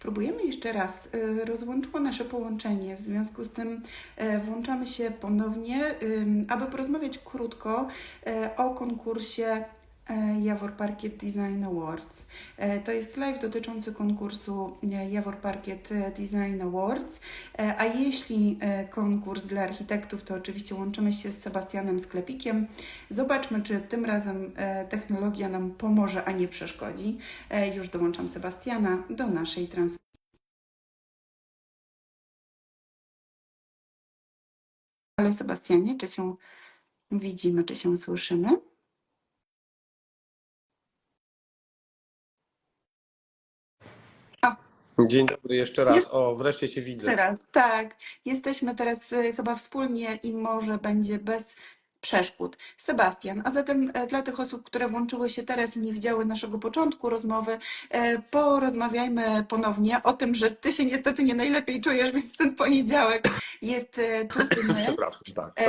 Próbujemy jeszcze raz. y, Rozłączyło nasze połączenie, w związku z tym e, włączamy się ponownie, aby porozmawiać krótko e, o konkursie Jawor Parkiet Design Awards. E, To jest live dotyczący konkursu e, Jawor Parkiet e, Design Awards. E, A jeśli e, konkurs dla architektów, to oczywiście łączymy się z Sebastianem Sklepikiem. Zobaczmy, czy tym razem e, technologia nam pomoże, a nie przeszkodzi. E, Już dołączam Sebastiana do naszej transmisji. Ale Sebastianie, czy się widzimy, czy się słyszymy? Dzień dobry jeszcze raz. Jeszcze O, wreszcie się widzę. raz, tak. Jesteśmy teraz e, chyba wspólnie i może będzie bez przeszkód. Sebastian, a zatem e, dla tych osób, które włączyły się teraz i nie widziały naszego początku rozmowy, e, porozmawiajmy ponownie o tym, że ty się niestety nie najlepiej czujesz, więc ten poniedziałek jest e, trudny. Przepraszam, tak, tak.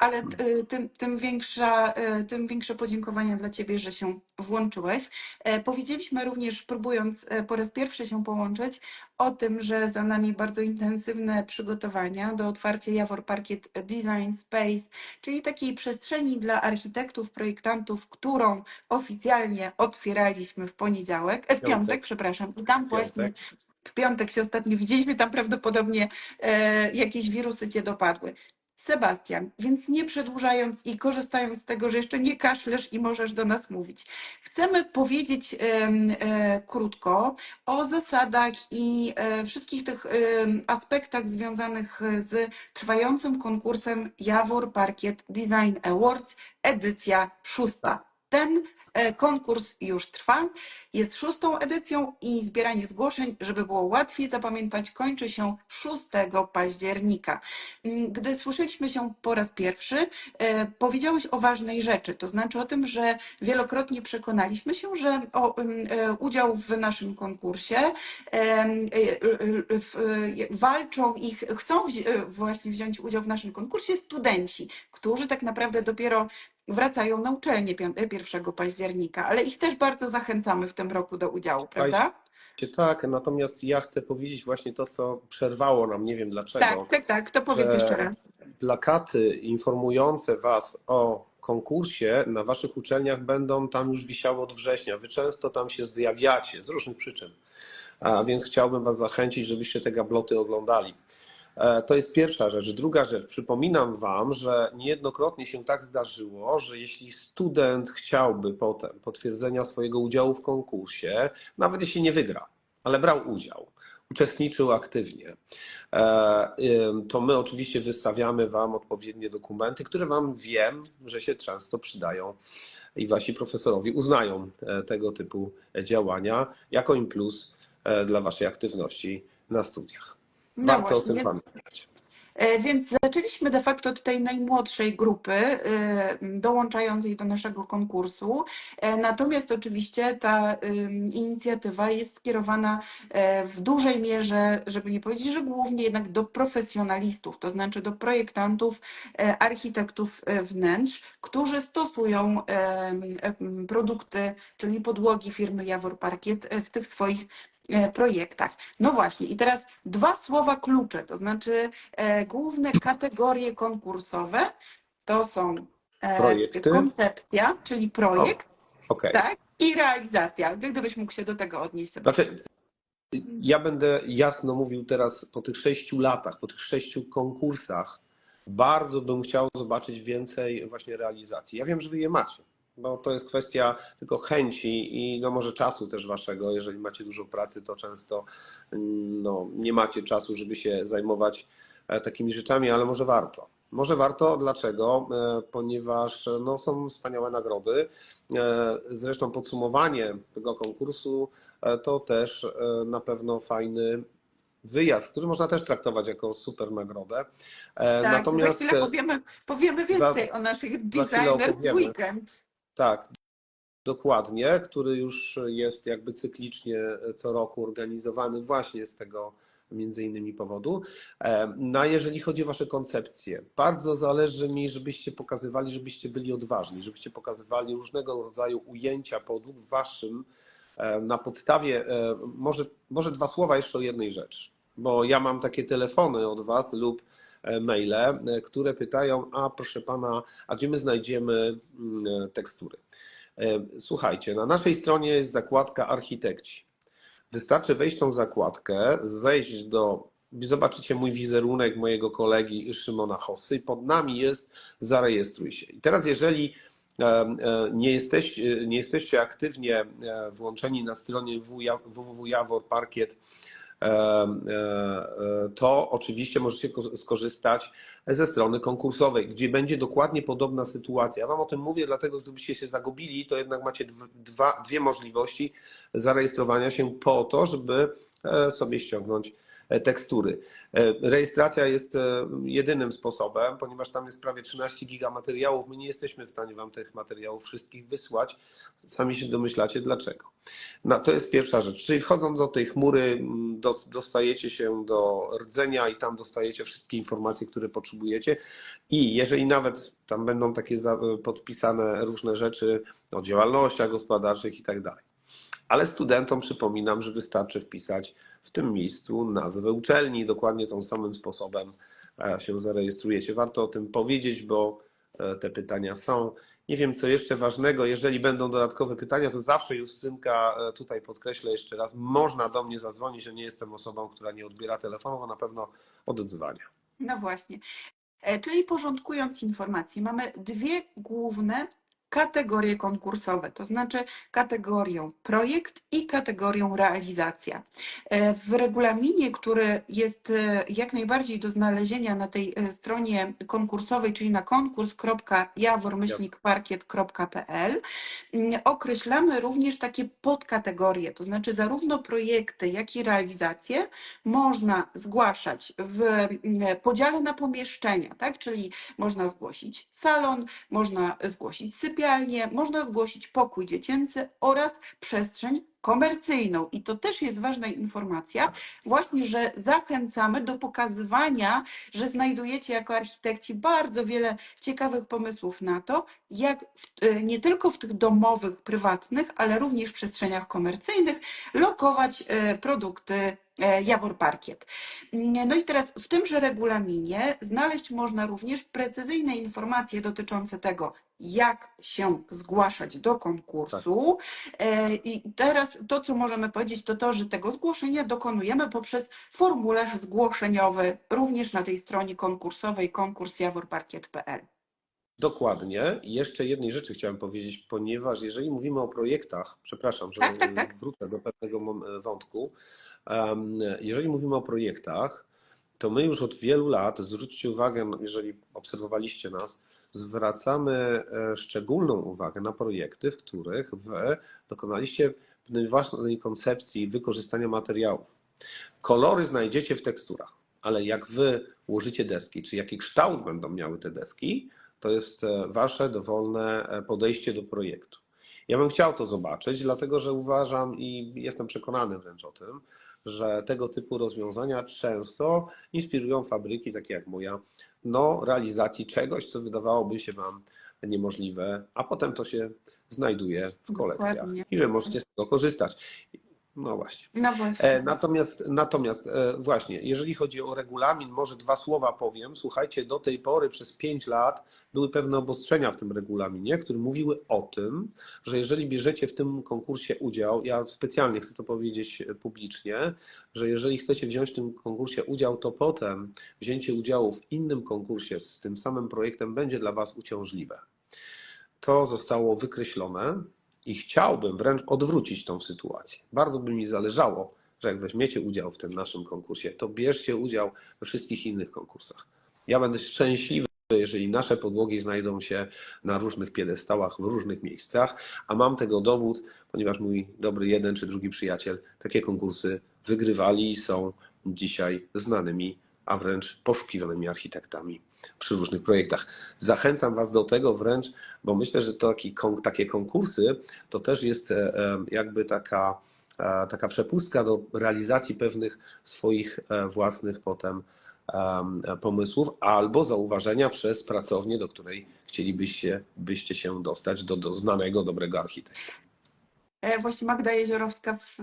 Ale tym, tym, większa, tym większe podziękowania dla Ciebie, że się włączyłeś. Powiedzieliśmy również, próbując po raz pierwszy się połączyć, o tym, że za nami bardzo intensywne przygotowania do otwarcia Jawor Parkiet Design Space, czyli takiej przestrzeni dla architektów, projektantów, którą oficjalnie otwieraliśmy w poniedziałek, w piątek, przepraszam. I tam właśnie w piątek się ostatnio widzieliśmy, tam prawdopodobnie e, jakieś wirusy cię dopadły. Sebastian, więc nie przedłużając i korzystając z tego, że jeszcze nie kaszlesz i możesz do nas mówić, chcemy powiedzieć e, krótko o zasadach i e, wszystkich tych aspektach związanych z trwającym konkursem Jawor Parkiet Design Awards, edycja szósta. Ten e, konkurs już trwa, jest szóstą edycją i zbieranie zgłoszeń, żeby było łatwiej zapamiętać, kończy się 6 października. Mm, Gdy słyszeliśmy się po raz pierwszy, e, powiedziałeś o ważnej rzeczy, to znaczy o tym, że wielokrotnie przekonaliśmy się, że ym, e, udział w naszym konkursie walczą i ch- chcą właśnie wziąć udział w naszym konkursie studenci, którzy tak naprawdę dopiero wracają na uczelnię pią- 1 października, ale ich też bardzo zachęcamy w tym roku do udziału, prawda? Tak, natomiast ja chcę powiedzieć właśnie to, co przerwało nam, nie wiem dlaczego. Tak, tak, tak, to powiedz jeszcze raz. Plakaty informujące Was o konkursie na Waszych uczelniach będą tam już wisiały od września. Wy często tam się zjawiacie z różnych przyczyn, a więc chciałbym Was zachęcić, żebyście te gabloty oglądali. E, To jest pierwsza rzecz. Druga rzecz, przypominam Wam, że niejednokrotnie się tak zdarzyło, że jeśli student chciałby potem potwierdzenia swojego udziału w konkursie, nawet jeśli nie wygra, ale brał udział, uczestniczył aktywnie, e, to my oczywiście wystawiamy Wam odpowiednie dokumenty, które Wam wiem, że się często przydają i Wasi profesorowie uznają e, tego typu działania jako im plus dla Waszej aktywności na studiach. No Warto o właśnie, tym więc- pamiętać. E, Więc zaczęliśmy de facto od tej najmłodszej grupy e, dołączającej do naszego konkursu. E, Natomiast oczywiście ta inicjatywa jest skierowana w dużej mierze, żeby nie powiedzieć, że głównie jednak do profesjonalistów, to znaczy do projektantów, architektów wnętrz, którzy stosują produkty, czyli podłogi firmy Jawor Parkiet w tych swoich projektach. No właśnie, i teraz dwa słowa klucze, to znaczy e, główne kategorie konkursowe to są e, Projekty. koncepcja, czyli projekt, Okej. tak, i realizacja. Gdybyś mógł się do tego odnieść, Sebastian. Znaczy, ja będę jasno mówił teraz po tych sześciu latach, po tych sześciu konkursach, bardzo bym chciał zobaczyć więcej właśnie realizacji. Ja wiem, że wy je macie, bo to jest kwestia tylko chęci i no może czasu też waszego. Jeżeli macie dużo pracy, to często mm, no, nie macie czasu, żeby się zajmować e, takimi rzeczami, ale może warto. Może warto, dlaczego? E, Ponieważ no, są wspaniałe nagrody. E, Zresztą podsumowanie tego konkursu e, to też e, na pewno fajny wyjazd, który można też traktować jako super nagrodę. E, Tak, Natomiast za chwilę e, powiemy, powiemy więcej o naszych designers weekend. Tak, dokładnie, który już jest jakby cyklicznie co roku organizowany właśnie z tego między innymi powodu. E, No a jeżeli chodzi o Wasze koncepcje, bardzo zależy mi, żebyście pokazywali, żebyście byli odważni, żebyście pokazywali różnego rodzaju ujęcia podłóg Waszym e, na podstawie, e, może, może dwa słowa jeszcze o jednej rzeczy, bo ja mam takie telefony od Was lub e, maile, e, które pytają, a proszę Pana, a gdzie my znajdziemy mm, tekstury? E, Słuchajcie, na naszej stronie jest zakładka architekci. Wystarczy wejść tą zakładkę, zejść do. Zobaczycie mój wizerunek mojego kolegi Szymona Hossy pod nami jest zarejestruj się. I teraz, jeżeli e, e, nie jesteście, nie jesteście aktywnie e, włączeni na stronie www.jawor.parkiet, to oczywiście możecie ko- skorzystać ze strony konkursowej, gdzie będzie dokładnie podobna sytuacja. Ja Wam o tym mówię, dlatego, gdybyście się zagubili, to jednak macie dw- dwa, dwie możliwości zarejestrowania się po to, żeby e, sobie ściągnąć e, tekstury. E, Rejestracja jest e, jedynym sposobem, ponieważ tam jest prawie 13 giga materiałów. My nie jesteśmy w stanie Wam tych materiałów wszystkich wysłać. Sami się domyślacie dlaczego. No, to jest pierwsza rzecz. Czyli wchodząc do tej chmury, mm, do- dostajecie się do rdzenia i tam dostajecie wszystkie informacje, które potrzebujecie. I jeżeli nawet tam będą takie podpisane różne rzeczy o działalnościach gospodarczych i tak dalej. Ale studentom przypominam, że wystarczy wpisać w tym miejscu nazwę uczelni. Dokładnie tą samym sposobem e, się zarejestrujecie. Warto o tym powiedzieć, bo e, te pytania są. Nie wiem, co jeszcze ważnego. Jeżeli będą dodatkowe pytania, to zawsze Justynka, e, tutaj podkreślę jeszcze raz, można do mnie zadzwonić. Ja nie jestem osobą, która nie odbiera telefonu, a na pewno oddzwania. No właśnie. Czyli porządkując informacje, mamy dwie główne kategorie konkursowe, to znaczy kategorię projekt i kategorię realizacja. E, W regulaminie, który jest e, jak najbardziej do znalezienia na tej e, stronie konkursowej, czyli na konkurs.jawor-parkiet.pl, mm, określamy również takie podkategorie, to znaczy zarówno projekty, jak i realizacje można zgłaszać w podziale na pomieszczenia, tak? Czyli można zgłosić salon, można zgłosić sypialnię, można zgłosić pokój dziecięcy oraz przestrzeń komercyjną. I to też jest ważna informacja, właśnie, że zachęcamy do pokazywania, że znajdujecie jako architekci bardzo wiele ciekawych pomysłów na to, jak w, e, nie tylko w tych domowych, prywatnych, ale również w przestrzeniach komercyjnych lokować e, produkty e, Jawor Parkiet. No i teraz w tymże regulaminie znaleźć można również precyzyjne informacje dotyczące tego, jak się zgłaszać do konkursu. E, I teraz to, co możemy powiedzieć, to to, że tego zgłoszenia dokonujemy poprzez formularz zgłoszeniowy, również na tej stronie konkursowej konkursjaworparkiet.pl. Dokładnie. Jeszcze jednej rzeczy chciałem powiedzieć, ponieważ jeżeli mówimy o projektach, przepraszam, że Tak, tak, tak. wrócę do pewnego wątku. Jeżeli mówimy o projektach, to my już od wielu lat, zwróćcie uwagę, jeżeli obserwowaliście nas, zwracamy e, szczególną uwagę na projekty, w których wy dokonaliście pewnej własnej koncepcji wykorzystania materiałów. Kolory znajdziecie w teksturach, ale jak wy ułożycie deski, czy jaki kształt będą miały te deski, to jest e, wasze dowolne e, podejście do projektu. Ja bym chciał to zobaczyć, dlatego że uważam i jestem przekonany wręcz o tym, że tego typu rozwiązania często inspirują fabryki, takie jak moja, do realizacji czegoś, co wydawałoby się Wam niemożliwe, a potem to się znajduje w kolekcjach Dokładnie. i Wy możecie z tego korzystać. No właśnie. No właśnie. E, Natomiast, natomiast e, właśnie, jeżeli chodzi o regulamin, może dwa słowa powiem. Słuchajcie, do tej pory przez pięć lat były pewne obostrzenia w tym regulaminie, które mówiły o tym, że jeżeli bierzecie w tym konkursie udział, ja specjalnie chcę to powiedzieć publicznie, że jeżeli chcecie wziąć w tym konkursie udział, to potem wzięcie udziału w innym konkursie z tym samym projektem będzie dla Was uciążliwe. To zostało wykreślone i chciałbym wręcz odwrócić tą sytuację. Bardzo by mi zależało, że jak weźmiecie udział w tym naszym konkursie, to bierzcie udział we wszystkich innych konkursach. Ja będę szczęśliwy, jeżeli nasze podłogi znajdą się na różnych piedestałach, w różnych miejscach, a mam tego dowód, ponieważ mój dobry jeden czy drugi przyjaciel takie konkursy wygrywali i są dzisiaj znanymi, a wręcz poszukiwanymi architektami przy różnych projektach. Zachęcam Was do tego wręcz, bo myślę, że taki, takie konkursy to też jest e, e, jakby taka, e, taka przepustka do realizacji pewnych swoich własnych potem em, pomysłów albo zauważenia przez pracownię, do której chcielibyście byście się dostać, do, do znanego, dobrego architekta. E, Właśnie Magda Jeziorowska w,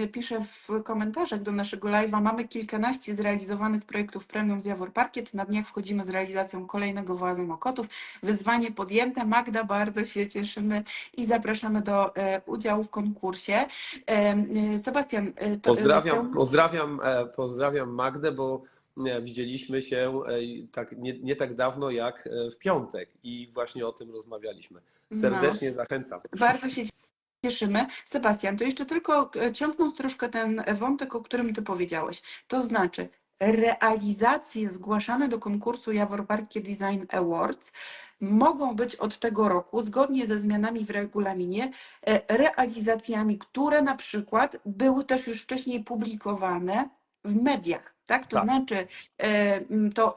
e, pisze w komentarzach do naszego live'a. Mamy kilkanaście zrealizowanych projektów premium z Jawor Parkiet. Na dniach wchodzimy z realizacją kolejnego Włazu Mokotów. Wyzwanie podjęte. Magda, bardzo się cieszymy i zapraszamy do e, udziału w konkursie. Sebastian, to, Pozdrawiam, pozdrawiam, pozdrawiam Magdę, bo widzieliśmy się tak, nie, nie tak dawno jak w piątek i właśnie o tym rozmawialiśmy. Serdecznie zachęcam. Bardzo się cieszymy. Sebastian, to jeszcze tylko e, ciągnąc troszkę ten wątek, o którym Ty powiedziałeś. To znaczy, realizacje zgłaszane do konkursu Jawor Parkie Design Awards mogą być od tego roku, zgodnie ze zmianami w regulaminie, e, realizacjami, które na przykład były też już wcześniej publikowane w mediach. Tak? To Tak. znaczy, e, to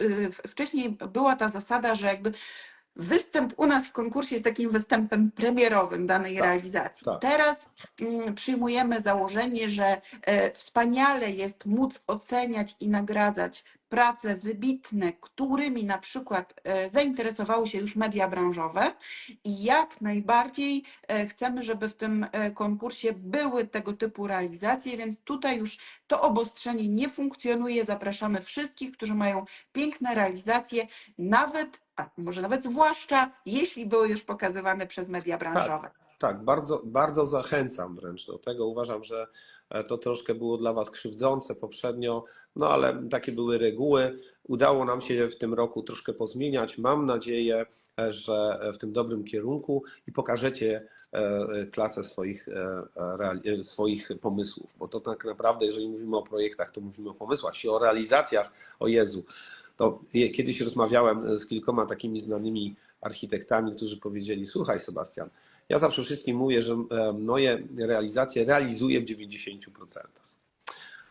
wcześniej była ta zasada, że jakby Występ u nas w konkursie jest takim występem premierowym danej Tak, realizacji. tak. Teraz mm, przyjmujemy założenie, że e, wspaniale jest móc oceniać i nagradzać prace wybitne, którymi na przykład e, zainteresowały się już media branżowe i jak najbardziej e, chcemy, żeby w tym e, konkursie były tego typu realizacje, więc tutaj już to obostrzenie nie funkcjonuje. Zapraszamy wszystkich, którzy mają piękne realizacje, nawet, a może nawet zwłaszcza, jeśli były już pokazywane przez media branżowe. Tak, bardzo, bardzo zachęcam wręcz do tego. Uważam, że to troszkę było dla Was krzywdzące poprzednio, no ale takie były reguły. Udało nam się w tym roku troszkę pozmieniać. Mam nadzieję, e, że w tym dobrym kierunku i pokażecie e, klasę swoich, e, e, swoich pomysłów, bo to tak naprawdę, jeżeli mówimy o projektach, to mówimy o pomysłach, jeśli o realizacjach, o Jezu, to kiedyś rozmawiałem z kilkoma takimi znanymi architektami, którzy powiedzieli: Słuchaj, Sebastian, ja zawsze wszystkim mówię, że e, moje realizacje realizuję w 90%.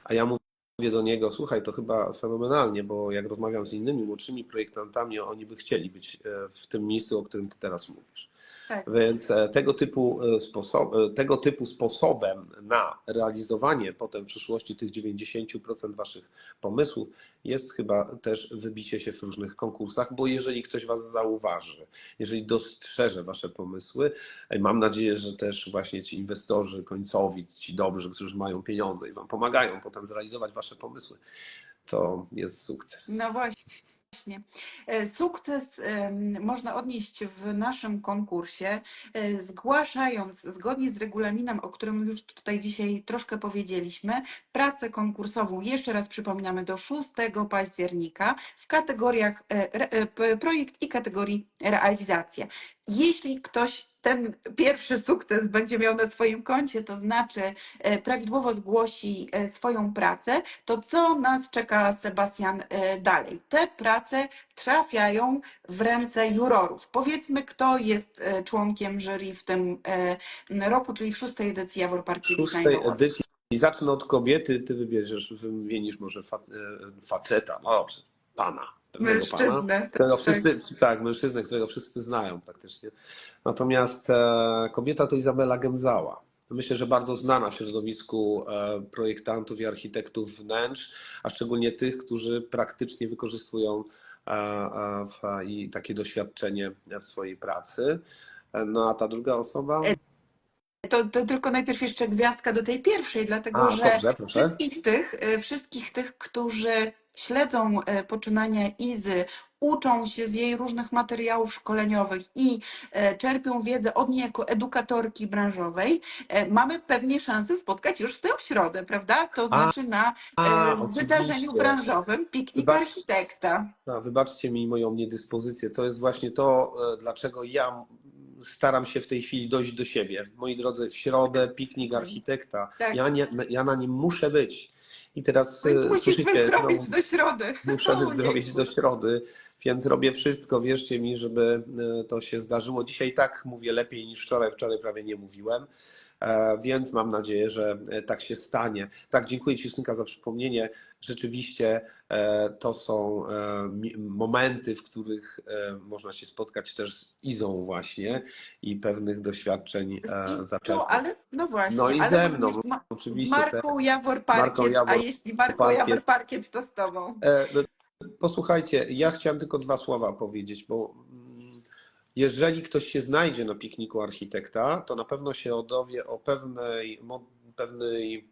A ja mówię do niego: Słuchaj, to chyba fenomenalnie, bo jak rozmawiam z innymi młodszymi projektantami, oni by chcieli być e, w tym miejscu, o którym ty teraz mówisz. Tak. Więc e, tego typu, e, sposob, e, tego typu sposobem na realizowanie potem w przyszłości tych 90% Waszych pomysłów jest chyba też wybicie się w różnych konkursach, bo jeżeli ktoś Was zauważy, jeżeli dostrzeże Wasze pomysły, mam nadzieję, że też właśnie ci inwestorzy końcowi, ci dobrzy, którzy mają pieniądze i Wam pomagają potem zrealizować Wasze pomysły, to jest sukces. No właśnie. E, Sukces można odnieść w naszym konkursie, e, zgłaszając zgodnie z regulaminem, o którym już tutaj dzisiaj troszkę powiedzieliśmy, pracę konkursową, jeszcze raz przypominamy, do 6 października w kategoriach e, projekt i kategorii realizacja. Jeśli ktoś ten pierwszy sukces będzie miał na swoim koncie, to znaczy e, prawidłowo zgłosi e, swoją pracę, to co nas czeka, Sebastian, e, dalej? Te prace trafiają w ręce jurorów. Powiedzmy, kto jest członkiem jury w tym roku, czyli w szóstej edycji Jawor W Parki Design szóstej edycji i zacznę od kobiety, ty wybierzesz, wymienisz może fac, faceta, no pana. Mężczyznę. Którego tak. wszyscy, tak, mężczyznę, którego wszyscy znają praktycznie. Natomiast e, kobieta to Izabela Gemzała. Myślę, że bardzo znana w środowisku e, projektantów i architektów wnętrz, a szczególnie tych, którzy praktycznie wykorzystują e, e, w, i takie doświadczenie w swojej pracy. No a ta druga osoba? To, to tylko najpierw jeszcze gwiazdka do tej pierwszej, dlatego A, że dobrze, wszystkich tych, wszystkich tych, którzy śledzą e, poczynania Izy, uczą się z jej różnych materiałów szkoleniowych i e, czerpią wiedzę od niej jako edukatorki branżowej, e, mamy pewnie szansę spotkać już w tę środę, prawda? To znaczy na A, e, wydarzeniu oczywiście. branżowym Piknik Wybacz- Architekta. No, wybaczcie mi moją niedyspozycję. To jest właśnie to, dlaczego ja staram się w tej chwili dojść do siebie. Moi drodzy, w środę piknik architekta. Tak. Ja, nie, ja na nim muszę być. I teraz Więc e, musisz słyszycie, no, do środy. muszę O, wyzdrowieć jejku. do środy, więc robię wszystko, wierzcie mi, żeby e, to się zdarzyło. Dzisiaj tak mówię lepiej niż wczoraj, wczoraj prawie nie mówiłem, E, więc mam nadzieję, że e, tak się stanie. Tak, dziękuję Ci Justynka za przypomnienie. Rzeczywiście e, to są e, momenty, w których e, można się spotkać też z Izą właśnie i pewnych doświadczeń e, No, ale no właśnie. No i ale ze mną, Z, ma, z Oczywiście. te- Marką Jawor Parkiet, Marką Jawor a jeśli Marką Parkiet. Jawor Parkiet, to z tobą. E, Posłuchajcie, ja chciałem tylko dwa słowa powiedzieć, bo jeżeli ktoś się znajdzie na pikniku architekta, to na pewno się dowie o pewnej, pewnej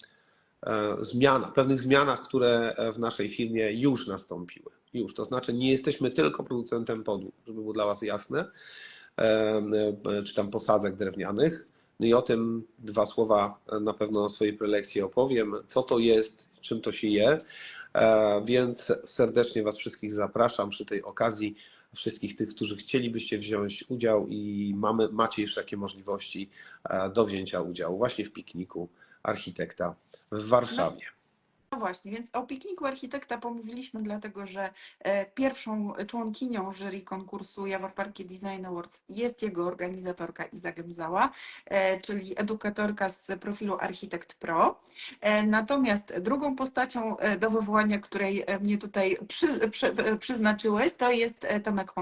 e, zmianach, pewnych zmianach, które e, w naszej firmie już nastąpiły. Już, to znaczy nie jesteśmy tylko producentem podłóg, żeby było dla Was jasne, e, czy tam posadzek drewnianych. No i o tym dwa słowa na pewno na swojej prelekcji opowiem, co to jest, czym to się je. Więc serdecznie Was wszystkich zapraszam przy tej okazji, wszystkich tych, którzy chcielibyście wziąć udział i mamy, macie jeszcze takie możliwości e, do wzięcia udziału właśnie w pikniku architekta w Warszawie. No właśnie, więc o pikniku architekta pomówiliśmy, dlatego że e, pierwszą członkinią jury konkursu Jawor Parkie Design Awards jest jego organizatorka Iza Gemzała, e, czyli edukatorka z profilu Architekt Pro. E, Natomiast drugą postacią do wywołania, której mnie tutaj przy, przy, przyznaczyłeś, to jest Tomek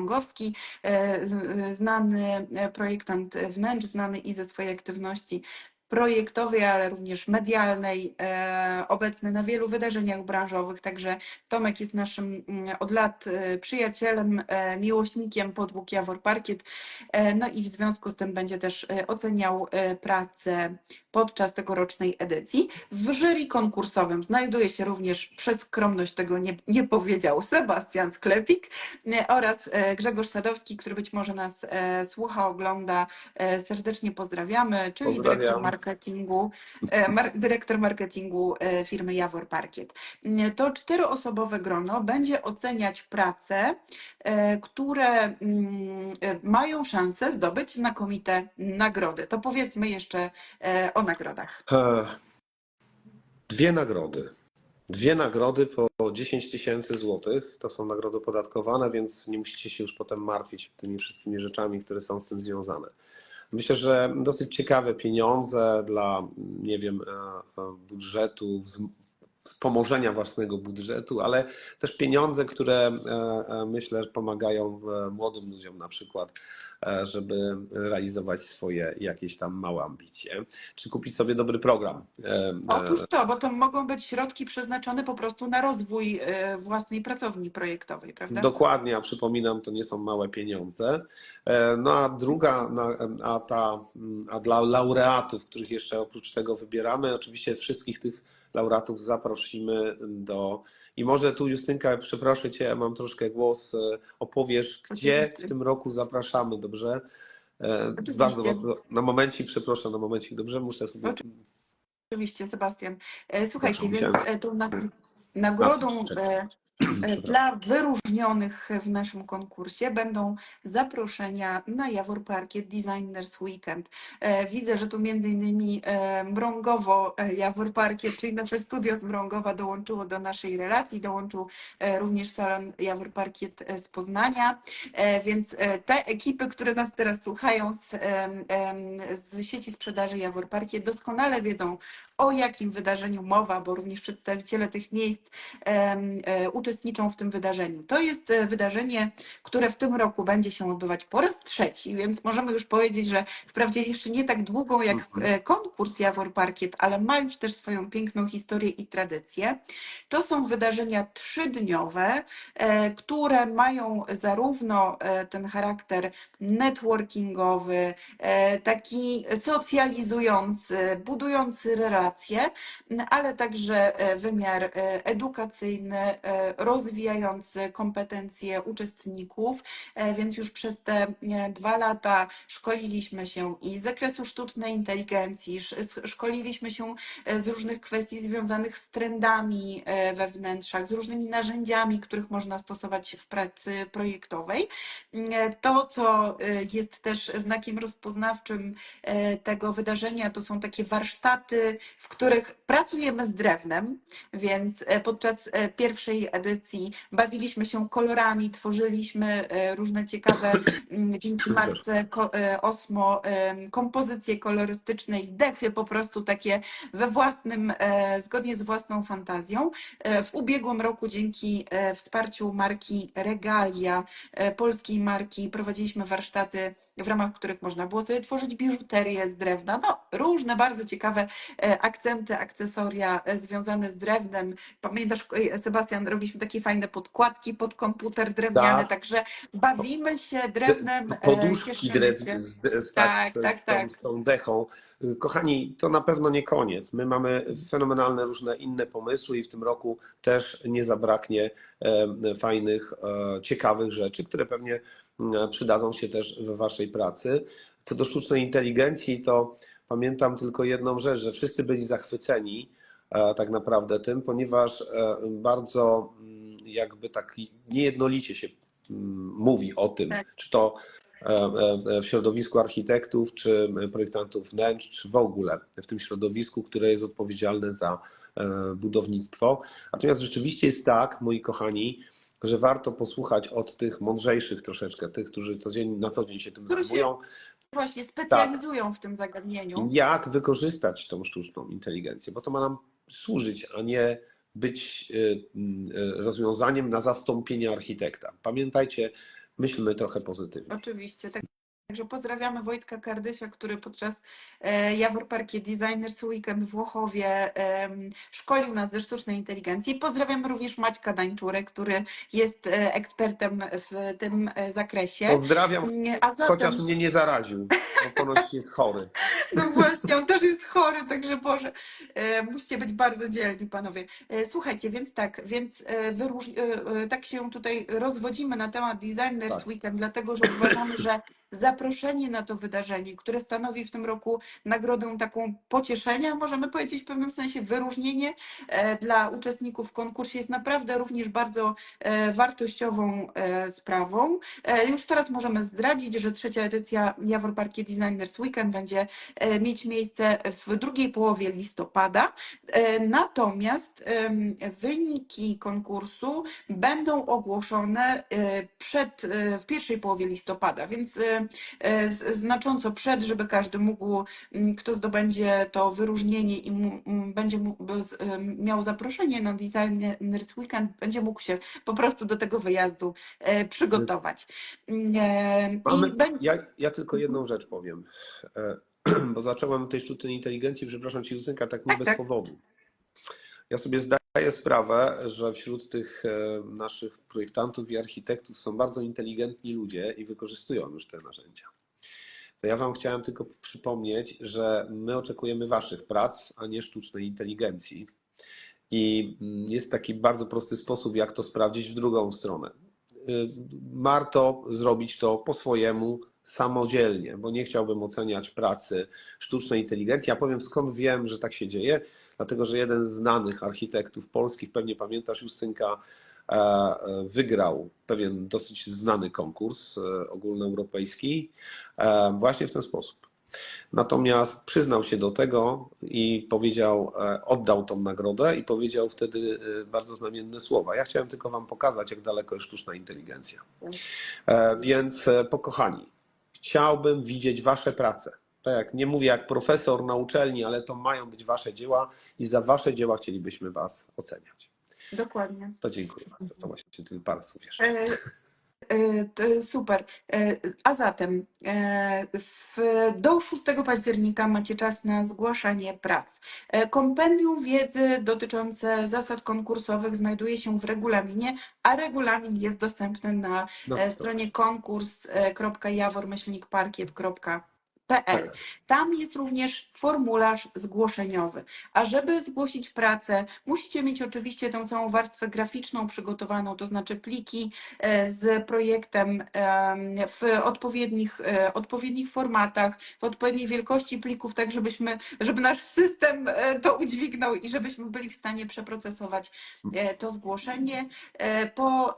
e, znany projektant wnętrz, znany i ze swojej aktywności projektowej, ale również medialnej, e, obecny na wielu wydarzeniach branżowych. Także Tomek jest naszym mm, od lat e, przyjacielem, e, miłośnikiem podłóg Jawor Parkiet. No i w związku z tym będzie też oceniał pracę podczas tegorocznej edycji. W jury konkursowym znajduje się również, przez skromność tego nie, nie powiedział, Sebastian Sklepik e, oraz e, Grzegorz Sadowski, który być może nas e, słucha, ogląda. Serdecznie pozdrawiamy, czyli Pozdrawiam. dyrektor marketingu, mar, dyrektor marketingu firmy Jawor Parkiet. To czteroosobowe grono będzie oceniać prace, które mm, mają szansę zdobyć znakomite nagrody. To powiedzmy jeszcze e, o nagrodach. Dwie nagrody. Dwie nagrody po 10 tysięcy złotych. To są nagrody podatkowane, więc nie musicie się już potem martwić tymi wszystkimi rzeczami, które są z tym związane. Myślę, że dosyć ciekawe pieniądze dla, nie wiem, e, budżetu, wspomożenia własnego budżetu, ale też pieniądze, które e, e, myślę, że pomagają młodym ludziom na przykład, żeby realizować swoje jakieś tam małe ambicje, czy kupić sobie dobry program. E, e, Otóż to, bo to mogą być środki przeznaczone po prostu na rozwój e, własnej pracowni projektowej, prawda? Dokładnie, a przypominam, to nie są małe pieniądze. E, No a druga, a, ta, a dla laureatów, których jeszcze oprócz tego wybieramy, oczywiście wszystkich tych laureatów zaprosimy do. I może tu Justynka, przeproszę Cię, mam troszkę głos, e, opowiesz, gdzie Oczywiście. w tym roku zapraszamy, dobrze? E, Oczywiście. Bardzo Was, na momencik, przepraszam, na momencik, dobrze? Muszę sobie. Oczywiście, Sebastian. E, Słuchajcie, Proszę, więc tą nag- nagrodą. dla wyróżnionych w naszym konkursie będą zaproszenia na Jawor Parkiet Designers Weekend. E, Widzę, że tu między innymi e, Mrągowo e, Jawor Parkiet, czyli nasze studio z Mrągowa dołączyło do naszej relacji, dołączył e, również salon Jawor Parkiet e, z Poznania, E, więc e, te ekipy, które nas teraz słuchają z, z sieci sprzedaży Jawor Parkiet doskonale wiedzą, o jakim wydarzeniu mowa, bo również przedstawiciele tych miejsc e, uczestniczą w tym wydarzeniu. To jest e, wydarzenie, które w tym roku będzie się odbywać po raz trzeci, więc możemy już powiedzieć, że wprawdzie jeszcze nie tak długą jak Mhm. e, konkurs Jawor Parkiet, ale ma już też swoją piękną historię i tradycję. To są wydarzenia trzydniowe, które mają zarówno ten charakter networkingowy, taki socjalizujący, budujący relacje, ale także e, wymiar e, edukacyjny, e, rozwijający kompetencje uczestników, więc już przez te dwa lata szkoliliśmy się i z zakresu sztucznej inteligencji, sz- sz- szkoliliśmy się z różnych kwestii związanych z trendami we wnętrzach, z różnymi narzędziami, których można stosować w pracy projektowej. To, co jest też znakiem rozpoznawczym tego wydarzenia, to są takie warsztaty, w których pracujemy z drewnem, więc e, podczas e, pierwszej edycji bawiliśmy się kolorami, tworzyliśmy e, różne ciekawe mm, dzięki marce ko- e, Osmo kompozycje kolorystyczne i dechy po prostu takie we własnym, zgodnie z własną fantazją. W ubiegłym roku dzięki wsparciu marki Regalia, polskiej marki, prowadziliśmy warsztaty w ramach których można było sobie tworzyć biżuterię z drewna. No, różne bardzo ciekawe e, akcenty, akcesoria e, związane z drewnem. Pamiętasz, e, Sebastian, robiliśmy takie fajne podkładki pod komputer drewniane, Tak. także bawimy się drewnem. Poduszki cieszymy drew, się. z, z, Tak, tak, tak, z, tak. Tą, z tą dechą. Kochani, to na pewno nie koniec. My mamy fenomenalne różne inne pomysły i w tym roku też nie zabraknie fajnych, ciekawych rzeczy, które pewnie przydadzą się też w Waszej pracy. Co do sztucznej inteligencji, to pamiętam tylko jedną rzecz, że wszyscy byli zachwyceni e, tak naprawdę tym, ponieważ e, bardzo mm, jakby tak niejednolicie się mm, mówi o tym, Tak. czy to e, e, w środowisku architektów, czy projektantów wnętrz, czy w ogóle w tym środowisku, które jest odpowiedzialne za e, budownictwo. Natomiast rzeczywiście jest tak, moi kochani, że warto posłuchać od tych mądrzejszych troszeczkę, tych, którzy codziennie, na co dzień się tym Którzy się- zajmują, Właśnie specjalizują w tym zagadnieniu. jak wykorzystać tą sztuczną inteligencję, bo to ma nam służyć, a nie być y, y, rozwiązaniem na zastąpienie architekta. Pamiętajcie, myślmy trochę pozytywnie. Oczywiście. Tak. Także pozdrawiamy Wojtka Kardysia, który podczas e, Jawor Parkie Designers Weekend w Włochowie em, szkolił nas ze sztucznej inteligencji. Pozdrawiamy również Maćka Dańczurę, który jest e, ekspertem w tym e, zakresie. Pozdrawiam, zatem, chociaż mnie nie zaraził, bo ponoć jest chory. no właśnie, on też jest chory, także Boże, musicie być bardzo dzielni, panowie. Słuchajcie, więc tak, więc wyróż, tak się tutaj rozwodzimy na temat Designers Tak. Weekend, dlatego że uważamy, że zaproszenie na to wydarzenie, które stanowi w tym roku nagrodę taką pocieszenia, możemy powiedzieć w pewnym sensie wyróżnienie e, dla uczestników w konkursie jest naprawdę również bardzo e, wartościową e, sprawą. Już teraz możemy zdradzić, że trzecia edycja Jawor Parkie Designers Weekend będzie mieć miejsce w drugiej połowie listopada. Natomiast wyniki konkursu będą ogłoszone przed, w pierwszej połowie listopada, więc e, e, znacząco przed, żeby każdy mógł, kto zdobędzie to wyróżnienie i będzie em, miał zaproszenie na Designers Weekend, będzie mógł się po prostu do tego wyjazdu e, przygotować. E, Mamy, ja, ja tylko jedną rzecz powiem, e, bo zacząłem tej sztucznej inteligencji, przepraszam Cię Justynka, tak nie Tak, bez tak. powodu. Ja sobie zdaję sprawę, że wśród tych e, naszych projektantów i architektów są bardzo inteligentni ludzie i wykorzystują już te narzędzia. To ja Wam chciałem tylko przypomnieć, że my oczekujemy Waszych prac, a nie sztucznej inteligencji. I mm, jest taki bardzo prosty sposób, jak to sprawdzić w drugą stronę. Y, Warto zrobić to po swojemu, samodzielnie, bo nie chciałbym oceniać pracy sztucznej inteligencji. Ja powiem skąd wiem, że tak się dzieje, dlatego że jeden z znanych architektów polskich, pewnie pamiętasz, Justynka, e, e, wygrał pewien dosyć znany konkurs e, ogólnoeuropejski właśnie w ten sposób. Natomiast przyznał się do tego i powiedział, oddał tą nagrodę i powiedział wtedy bardzo znamienne słowa. Ja chciałem tylko Wam pokazać, jak daleko jest sztuczna inteligencja. Więc pokochani, chciałbym widzieć Wasze prace. Tak jak nie mówię jak profesor na uczelni, ale to mają być Wasze dzieła i za Wasze dzieła chcielibyśmy Was oceniać. dokładnie. To dziękuję bardzo. To właśnie parę słów jeszcze. E, Super. E, A zatem e, w, do 6 października macie czas na zgłaszanie prac. Kompendium wiedzy dotyczące zasad konkursowych znajduje się w regulaminie, a regulamin jest dostępny na e, stronie. stronie konkurs.jawor-parkiet.pl. Tam jest również formularz zgłoszeniowy. A żeby zgłosić pracę, musicie mieć oczywiście tą całą warstwę graficzną przygotowaną, to znaczy pliki e, z projektem em, w odpowiednich, e, odpowiednich formatach, w odpowiedniej wielkości plików, tak żebyśmy, żeby nasz system e, to udźwignął i żebyśmy byli w stanie przeprocesować to zgłoszenie. Po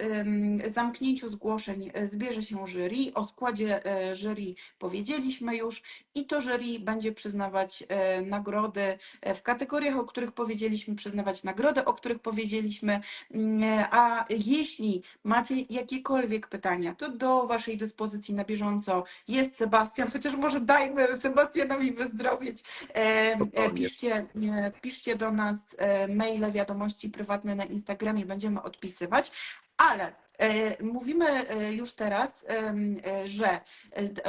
zamknięciu zgłoszeń zbierze się jury. O składzie jury powiedzieliśmy już i to jury będzie przyznawać e, nagrody e, w kategoriach, o których powiedzieliśmy, przyznawać nagrody, o których powiedzieliśmy. Mm, A jeśli macie jakiekolwiek pytania, to do Waszej dyspozycji na bieżąco jest Sebastian, chociaż może dajmy Sebastianowi wyzdrowieć. E, e. Piszcie, e, piszcie do nas e, maile, wiadomości prywatne na Instagramie, będziemy odpisywać. Ale e, mówimy e, już teraz, e, że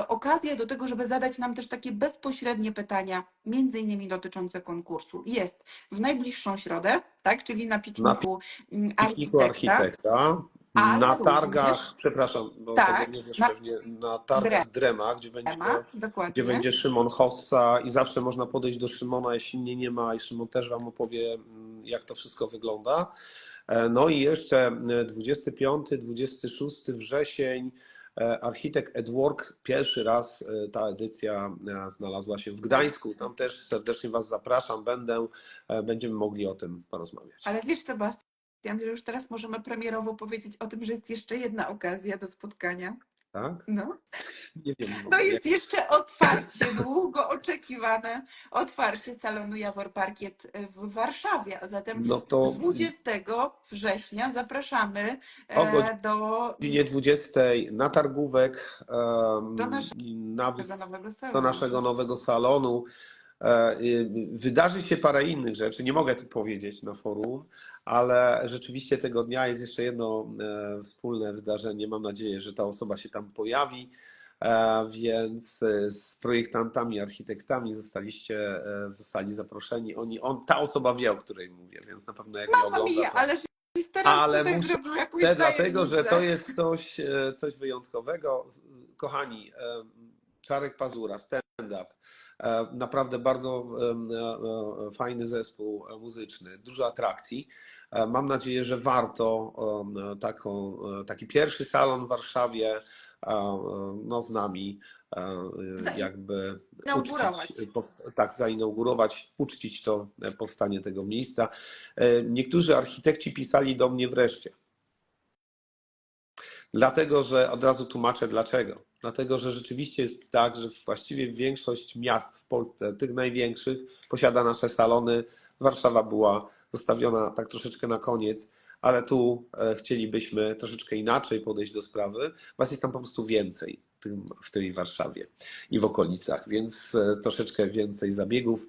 okazja do tego, żeby zadać nam też takie bezpośrednie pytania, między innymi dotyczące konkursu, jest w najbliższą środę, tak, czyli na pikniku mm, Pikniku architekta. architekta. ale Na również- targach, przepraszam, bo Tak, tego nie wiesz na- pewnie, na targach Drema, gdzie będzie, Ema, dokładnie. gdzie będzie Szymon Hossa i zawsze można podejść do Szymona, jeśli mnie nie ma i Szymon też Wam opowie, mm, jak to wszystko wygląda. E, No i jeszcze 25-26 wrzesień e, architekt Edwork, pierwszy raz e, ta edycja e, znalazła się w Gdańsku. Tam też serdecznie Was zapraszam, będę, e, będziemy mogli o tym porozmawiać. Ale wiesz, Sebastian, że już teraz możemy premierowo powiedzieć o tym, że jest jeszcze jedna okazja do spotkania. Tak? No. Nie wiem. To jak- jest jeszcze otwarcie, długo oczekiwane otwarcie salonu Jawor Parkiet w Warszawie. A zatem No to 20 września zapraszamy e, O godzinie do o godzinie 20 na targówek Do naszego na, tego nowego salonu. do naszego nowego salonu. E, y, Wydarzy się parę innych rzeczy, nie mogę tu powiedzieć na forum, ale rzeczywiście tego dnia jest jeszcze jedno e, wspólne wydarzenie. Mam nadzieję, że ta osoba się tam pojawi. E, Więc z projektantami, architektami zostaliście, zostali zaproszeni. Oni, on, ta osoba wie, o której mówię, więc na pewno jak Mamma ogląda, mia, to... ale Ale muszę- Te, dlatego, że to jest coś, coś wyjątkowego. Kochani, Czarek Pazura, stand-up. E, Naprawdę bardzo e, e, fajny zespół muzyczny, dużo atrakcji. Mam nadzieję, że warto taką, taki pierwszy salon w Warszawie no, z nami jakby uczcić, tak, zainaugurować, uczcić to powstanie tego miejsca. Niektórzy architekci pisali do mnie wreszcie. Dlatego, że od razu tłumaczę dlaczego. Dlatego, że rzeczywiście jest tak, że właściwie większość miast w Polsce, tych największych, posiada nasze salony. Warszawa była zostawiona tak troszeczkę na koniec, ale tu e, chcielibyśmy troszeczkę inaczej podejść do sprawy. Was jest tam po prostu więcej w tej Warszawie i w okolicach, więc e, troszeczkę więcej zabiegów,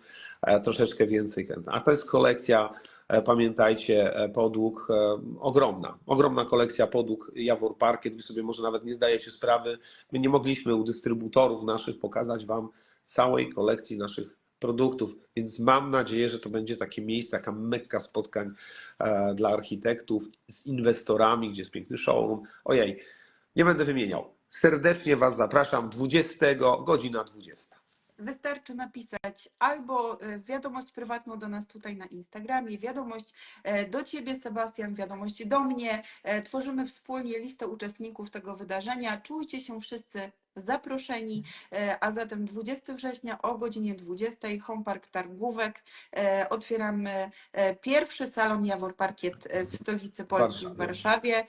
troszeczkę więcej. A to jest kolekcja Pamiętajcie, e, podług e, ogromna, ogromna kolekcja podług Jawor Parkiet. Wy sobie może nawet nie zdajecie sprawy. My nie mogliśmy u dystrybutorów naszych pokazać Wam całej kolekcji naszych produktów, więc mam nadzieję, że to będzie takie miejsce, taka mekka spotkań e, dla architektów z inwestorami, gdzie jest piękny showroom. Ojej, nie będę wymieniał. Serdecznie Was zapraszam 20, godzina 20. Wystarczy napisać albo e, wiadomość prywatną do nas tutaj na Instagramie, wiadomość e, do Ciebie, Sebastian, wiadomość do mnie. E, Tworzymy wspólnie listę uczestników tego wydarzenia. Czujcie się wszyscy zaproszeni, E, a zatem 20 września o godzinie 20 Home Park Targówek e, otwieramy e, pierwszy salon Jawor Parkiet w stolicy Polski w Warszawie.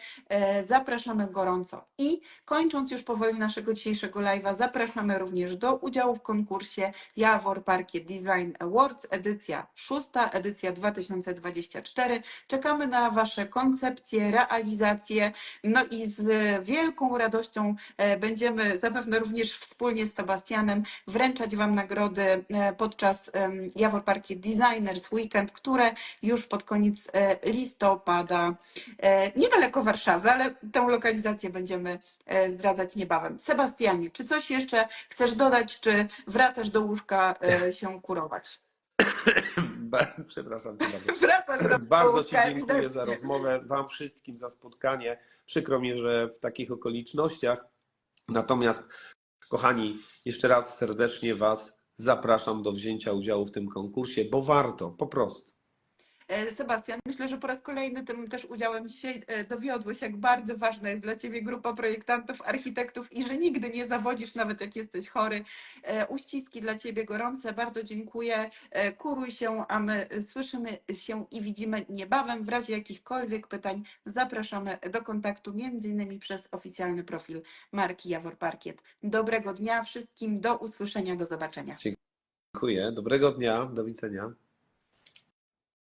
Zapraszamy gorąco. I kończąc już powoli naszego dzisiejszego live'a, zapraszamy również do udziału w konkursie Jawor Parkiet Design Awards, edycja szósta, edycja 2024. Czekamy na Wasze koncepcje, realizacje, no i z wielką radością będziemy zapewne również wspólnie z Sebastianem wręczać Wam nagrody e, podczas Jawor Parkiet Designers Weekend, które już pod koniec e, listopada, e, niedaleko Warszawy, ale tę lokalizację będziemy zdradzać niebawem. Sebastianie, czy coś jeszcze chcesz dodać, czy wracasz do łóżka się kurować? Przepraszam bardzo. Wracasz do Bardzo Ci dziękuję za rozmowę, Wam wszystkim za spotkanie. Przykro mi, że w takich okolicznościach. Natomiast, kochani, jeszcze raz serdecznie Was zapraszam do wzięcia udziału w tym konkursie, bo warto, po prostu. E, Sebastian, myślę, że po raz kolejny tym też udziałem dzisiaj e, dowiodłeś, jak bardzo ważna jest dla Ciebie grupa projektantów, architektów i że nigdy nie zawodzisz, nawet jak jesteś chory. E, Uściski dla Ciebie gorące, bardzo dziękuję. Kuruj się, a my słyszymy się i widzimy niebawem. W razie jakichkolwiek pytań zapraszamy do kontaktu, między innymi przez oficjalny profil marki Jawor Parkiet. Dobrego dnia wszystkim, do usłyszenia, do zobaczenia. Dziękuję, dobrego dnia, do widzenia.